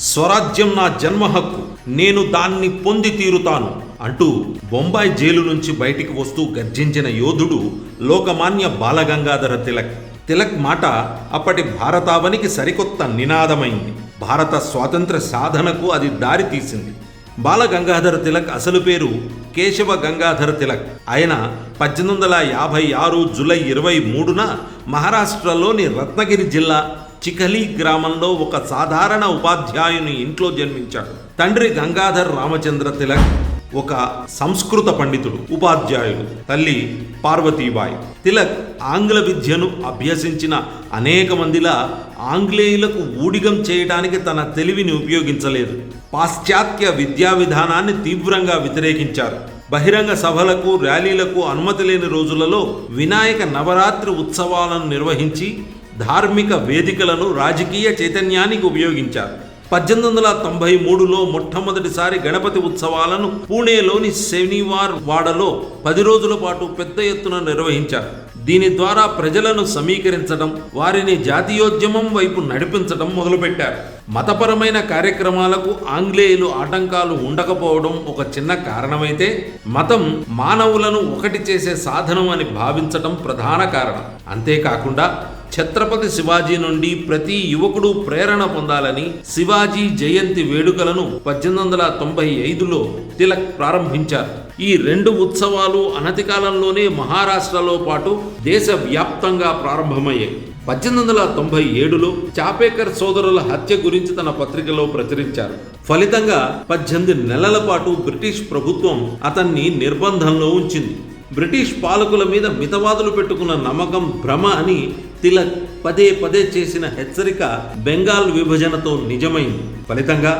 స్వరాజ్యం నా జన్మ హక్కు నేను దాన్ని పొంది తీరుతాను అంటూ బొంబాయి జైలు నుంచి బయటికి వస్తూ గర్జించిన యోధుడు లోకమాన్య బాలగంగాధర తిలక్. తిలక్ మాట అప్పటి భారతావనికి సరికొత్త నినాదమైంది. భారత స్వాతంత్ర సాధనకు అది దారి తీసింది. బాల గంగాధర తిలక్ అసలు పేరు కేశవ గంగాధర తిలక్. ఆయన పద్దెనిమిది వందల యాభై ఆరు జులై ఇరవై మూడున మహారాష్ట్రలోని రత్నగిరి జిల్లా చిఖలి గ్రామంలో ఒక సాధారణ ఉపాధ్యాయుని ఇంట్లో జన్మించాడు. తండ్రి గంగాధర్ రామచంద్ర తిలక్ ఒక సంస్కృత పండితుడు ఉపాధ్యాయుడు తల్లి పార్వతీబాయి. తిలక్ ఆంగ్ల విద్యను అభ్యసించిన అనేక మందిలా ఆంగ్లేయులకు ఊడిగం చేయడానికి తన తెలివిని ఉపయోగించలేదు. పాశ్చాత్య విద్యా విధానాన్ని తీవ్రంగా వ్యతిరేకించారు. బహిరంగ సభలకు ర్యాలీలకు అనుమతి లేని రోజులలో వినాయక నవరాత్రి ఉత్సవాలను నిర్వహించి ధార్మిక వేదికలను రాజకీయ చైతన్యానికి ఉపయోగించారు. పద్దెనిమిది వందల తొంభై మూడులో మొట్టమొదటిసారి గణపతి ఉత్సవాలను పూణేలోని శనివార్ వాడలో పది రోజుల పాటు పెద్ద ఎత్తున నిర్వహించారు. దీని ద్వారా ప్రజలను సమీకరించడం వారిని జాతీయోద్యమం వైపు నడిపించడం మొదలుపెట్టారు. మతపరమైన కార్యక్రమాలకు ఆంగ్లేయులు ఆటంకాలు ఉండకపోవడం ఒక చిన్న కారణమైతే మతం మానవులను ఒకటి చేసే సాధనం అని భావించడం ప్రధాన కారణం. అంతేకాకుండా ఛత్రపతి శివాజీ నుండి ప్రతి యువకుడు ప్రేరణ పొందాలని శివాజీ జయంతి వేడుకలను పద్దెనిమిది వందల తొంభై ఐదులో తిలక్ ప్రారంభించారు. ఈ రెండు ఉత్సవాలు అనతి కాలంలోనే మహారాష్ట్రలో పాటు దేశవ్యాప్తంగా ప్రారంభమయ్యాయి. పద్దెనిమిది వందల తొంభై ఏడులో చాపేకర్ సోదరుల హత్య గురించి తన పత్రికలో ప్రచురించారు. ఫలితంగా పద్దెనిమిది నెలల పాటు బ్రిటిష్ ప్రభుత్వం అతన్ని నిర్బంధంలో ఉంచింది. బ్రిటిష్ పాలకుల మీద మితవాదులు పెట్టుకున్న నమ్మకం భ్రమ అని తిలక్ పదే పదే చేసిన హెచ్చరిక బెంగాల్ విభజనతో నిజమైంది. ఫలితంగా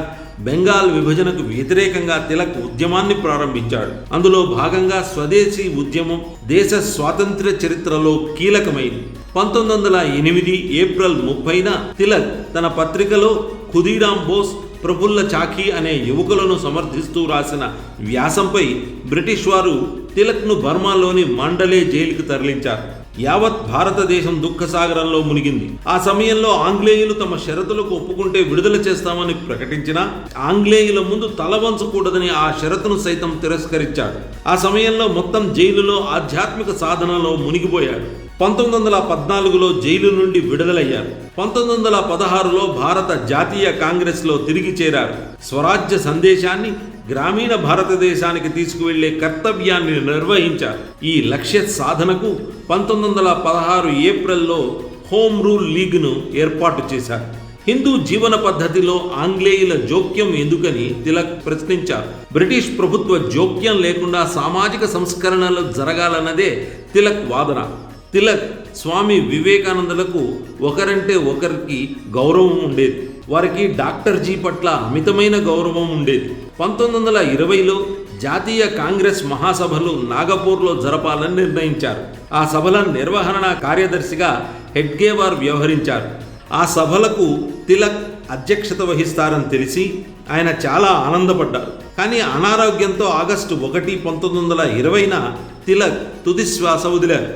బెంగాల్ విభజనకు వ్యతిరేకంగా తిలక్ ఉద్యమాన్ని ప్రారంభించాడు. అందులో భాగంగా స్వదేశీ ఉద్యమం దేశ స్వాతంత్ర్య చరిత్రలో కీలకమైంది. పంతొమ్మిది వందల ఎనిమిది ఏప్రిల్ ముప్పైన తిలక్ తన పత్రికలో ఖుదీరాం బోస్ ప్రఫుల్ల చాకీ అనే యువకులను సమర్థిస్తూ రాసిన వ్యాసంపై బ్రిటిష్ వారు తిలక్ను బర్మాలోని మండలే జైలుకు తరలించారు. యావత్ భారతదేశం దుఃఖసాగరంలో మునిగింది. ఆ సమయంలో ఆంగ్లేయులు తమ షరతులకు ఒప్పుకుంటే విడుదల చేస్తామని ప్రకటించినా ఆంగ్లేయుల ముందు తల వంచకూడదని ఆ షరతును సైతం తిరస్కరించాడు ఆ సమయంలో మొత్తం జైలులో ఆధ్యాత్మిక సాధనలో మునిగిపోయాడు పంతొమ్మిది వందల పద్నాలుగులో జైలు నుండి విడుదలయ్యారు. పంతొమ్మిది వందల పదహారులో భారత జాతీయ కాంగ్రెస్లో తిరిగి చేరారు. స్వరాజ్య సందేశాన్ని గ్రామీణ భారతదేశానికి తీసుకువెళ్ళే కర్తవ్యాన్ని నిర్వహించారు. ఈ లక్ష్య సాధనకు పంతొమ్మిది వందల పదహారు ఏప్రిల్లో హోమ్ రూల్ లీగ్ను ఏర్పాటు చేశారు. హిందూ జీవన పద్ధతిలో ఆంగ్లేయుల జోక్యం ఎందుకని తిలక్ ప్రశ్నించారు. బ్రిటిష్ ప్రభుత్వ జోక్యం లేకుండా సామాజిక సంస్కరణలు జరగాలన్నదే తిలక్ వాదన. తిలక్ స్వామి వివేకానందులకు ఒకరంటే ఒకరికి గౌరవం ఉండేది. వారికి డాక్టర్ జీ పట్ల అమితమైన గౌరవం ఉండేది. పంతొమ్మిది వందల ఇరవైలో జాతీయ కాంగ్రెస్ మహాసభలు నాగపూర్లో జరపాలని నిర్ణయించారు. ఆ సభల నిర్వహణ కార్యదర్శిగా హెడ్గేవార్ వ్యవహరించారు. ఆ సభలకు తిలక్ అధ్యక్షత వహిస్తారని తెలిసి ఆయన చాలా ఆనందపడ్డారు. కానీ అనారోగ్యంతో ఆగస్టు ఒకటి పంతొమ్మిది వందల ఇరవైన తిలక్ తుదిశ్వాస వదిలారు.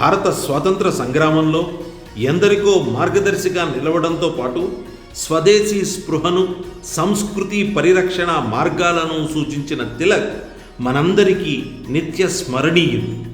భారత స్వాతంత్ర సంగ్రామంలో ఎందరికో మార్గదర్శిగా నిలవడంతో పాటు స్వదేశీ స్పృహను సంస్కృతి పరిరక్షణ మార్గాలను సూచించిన తిలక్ మనందరికీ నిత్య స్మరణీయుడు